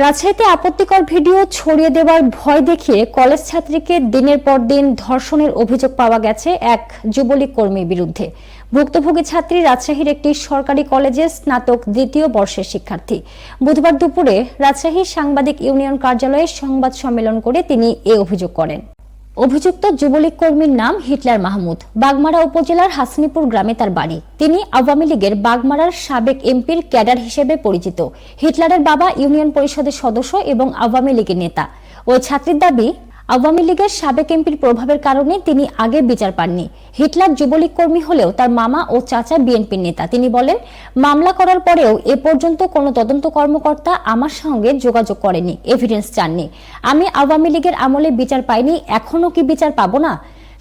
রাজশাহীতে আপত্তিকর ভিডিও ছড়িয়ে দেওয়ার ভয় দেখিয়ে কলেজ ছাত্রীকে দিনের পর দিন ধর্ষণের অভিযোগ পাওয়া গেছে এক যুবলীগ কর্মীর বিরুদ্ধে। ভুক্তভোগী ছাত্রী রাজশাহীর একটি সরকারি কলেজের স্নাতক দ্বিতীয় বর্ষের শিক্ষার্থী। বুধবার দুপুরে রাজশাহী সাংবাদিক ইউনিয়ন কার্যালয়ে সংবাদ সম্মেলন করে তিনি এ অভিযোগ করেন। অভিযুক্ত যুবলীগ কর্মীর নাম হিটলার মাহমুদ। বাগমারা উপজেলার হাসনিপুর গ্রামে তার বাড়ি। তিনি আওয়ামী লীগের বাগমারার সাবেক এমপির ক্যাডার হিসেবে পরিচিত। হিটলারের বাবা ইউনিয়ন পরিষদের সদস্য এবং আওয়ামী লীগের নেতা। ওই ছাত্রীর দাবি আওয়ামী লীগের সাবেক এমপির প্রভাবের কারণে তিনি আগে বিচার পাননি। হিটলার যুবলীগ কর্মী হলেও তার মামা ও চাচা বিএনপির নেতা। তিনি বলেন, মামলা করার পরেও এ পর্যন্ত কোনো তদন্ত কর্মকর্তা আমার সঙ্গে যোগাযোগ করেনি এভিডেন্স চাননি। আমি আওয়ামী লীগের আমলে বিচার পাইনি এখনও কি বিচার পাব না?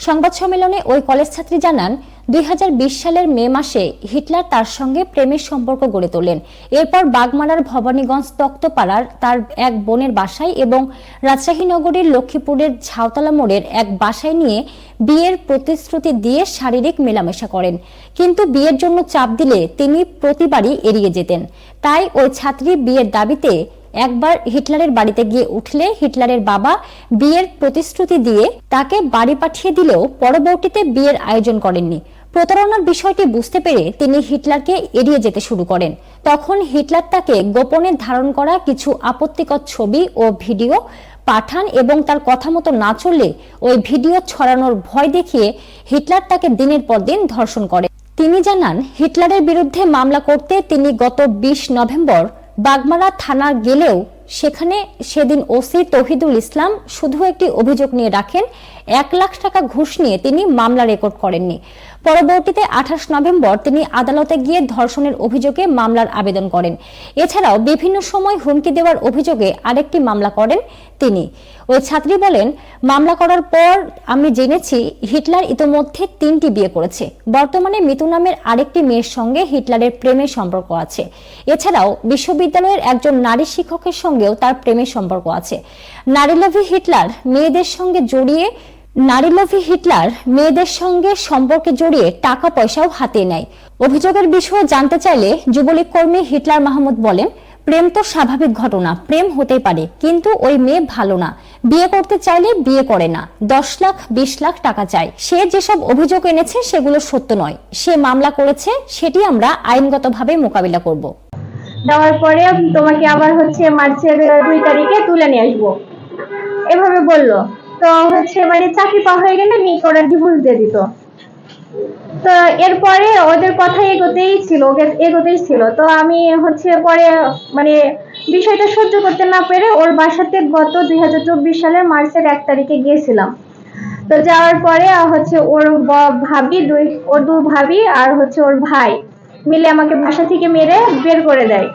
সংবাদ সম্মেলনে ওই কলেজ ছাত্রী জানান দুই হাজার বিশ সালের মে মাসে হিটলার তার সঙ্গে প্রেমের সম্পর্ক গড়ে তোলেন। এরপর বাগমারার ভবানীগঞ্জ তক্তপাড়ার তার এক বোনের বাসায় এবং রাজশাহী নগরীর লক্ষ্মীপুরের ঝাউতলা মোড়ের এক বাসায় নিয়ে বিয়ের প্রতিশ্রুতি দিয়ে শারীরিক মেলামেশা করেন। কিন্তু বিয়ের জন্য চাপ দিলে তিনি প্রতিবারই এড়িয়ে যেতেন। তাই ওই ছাত্রী বিয়ের দাবিতে একবার হিটলারের বাড়িতে গিয়ে উঠলে হিটলারের বাবা বিয়ের প্রতিশ্রুতি দিয়ে তাকে বাড়ি পাঠিয়ে দিলেও পরবর্তীতে বিয়ের আয়োজন করেননি। প্রতারণার বিষয়টি বুঝতে পেরে তিনি হিটলারকে এড়িয়ে যেতে শুরু করেন। তখন হিটলার তাকে গোপনে ধারণ করা কিছু আপত্তিকর ছবি ও ভিডিও পাঠান এবং তার কথা মতো না চললে ওই ভিডিও ছড়ানোর ভয় দেখিয়ে হিটলার তাকে দিনের পর দিন ধর্ষণ করে। তিনি জানান, হিটলারের বিরুদ্ধে মামলা করতে তিনি গত বিশ নভেম্বর বাগমারা থানা গেলেও সেখানে সেদিন ওসি তহিদুল ইসলাম শুধু একটি অভিযোগ নিয়ে রাখেন, এক লাখ টাকা ঘুষ নিয়ে তিনি মামলা রেকর্ড করেননি। পরবর্তীতে আঠাশ নভেম্বর তিনি আদালতে গিয়ে ধর্ষণের অভিযোগে মামলার আবেদন করেন। এছাড়াও বিভিন্ন সময় হুমকি দেওয়ার অভিযোগে আরেকটি মামলা করেন তিনি। ওই ছাত্রী বলেন, মামলা করার পর আমি জেনেছি হিটলার ইতোমধ্যে তিনটি বিয়ে করেছে। বর্তমানে মিতু নামের আরেকটি মেয়ের সঙ্গে হিটলারের প্রেমের সম্পর্ক আছে। এছাড়াও বিশ্ববিদ্যালয়ের একজন নারী শিক্ষকের সঙ্গেও তার প্রেমের সম্পর্ক আছে। নারীলোভী হিটলার মেয়েদের সঙ্গে জড়িয়ে নারীলোভী হিটলার মেয়েদের সঙ্গে সম্পর্কে জড়িয়ে টাকা পয়সাও হাতে নেয়। অভিযোগের বিষয়ে জানতে চাইলে যুবলীগ কর্মী হিটলার মাহমুদ বলেন, প্রেম তো স্বাভাবিক ঘটনা, প্রেম হতে পারে, কিন্তু ওই মেয়ে ভালো না। বিয়ে করতে চাইলে বিয়ে করে না, দশ লাখ, বিশ লাখ টাকা চায়। সে যেসব অভিযোগ এনেছে সেগুলো সত্য নয়। সে মামলা করেছে, সেটি আমরা আইনগতভাবে মোকাবিলা করব। দেওয়ার পরে তোমাকে আবার হচ্ছে মার্চের দুই তারিখে তুলে নিয়ে আসব। এভাবে বলল। তো হচ্ছে মানে চাকরি পাওয়া হয়ে গেলে মেয়ে ওরা ডিভোর্স দিয়ে দিত। তো এরপরে ওদের কথা এগোতেই ছিল এগোতেই ছিল। তো আমি হচ্ছে পরে মানে বিষয়টা সহ্য করতে না পেরে ওর বাসাতে গত দুই হাজার চব্বিশ সালের মার্চের এক তারিখে গিয়েছিলাম। তো যাওয়ার পরে হচ্ছে ওর ভাবি দুই, ওর দু ভাবি আর হচ্ছে ওর ভাই মিলে আমাকে বাসা থেকে মেরে বের করে দেয়।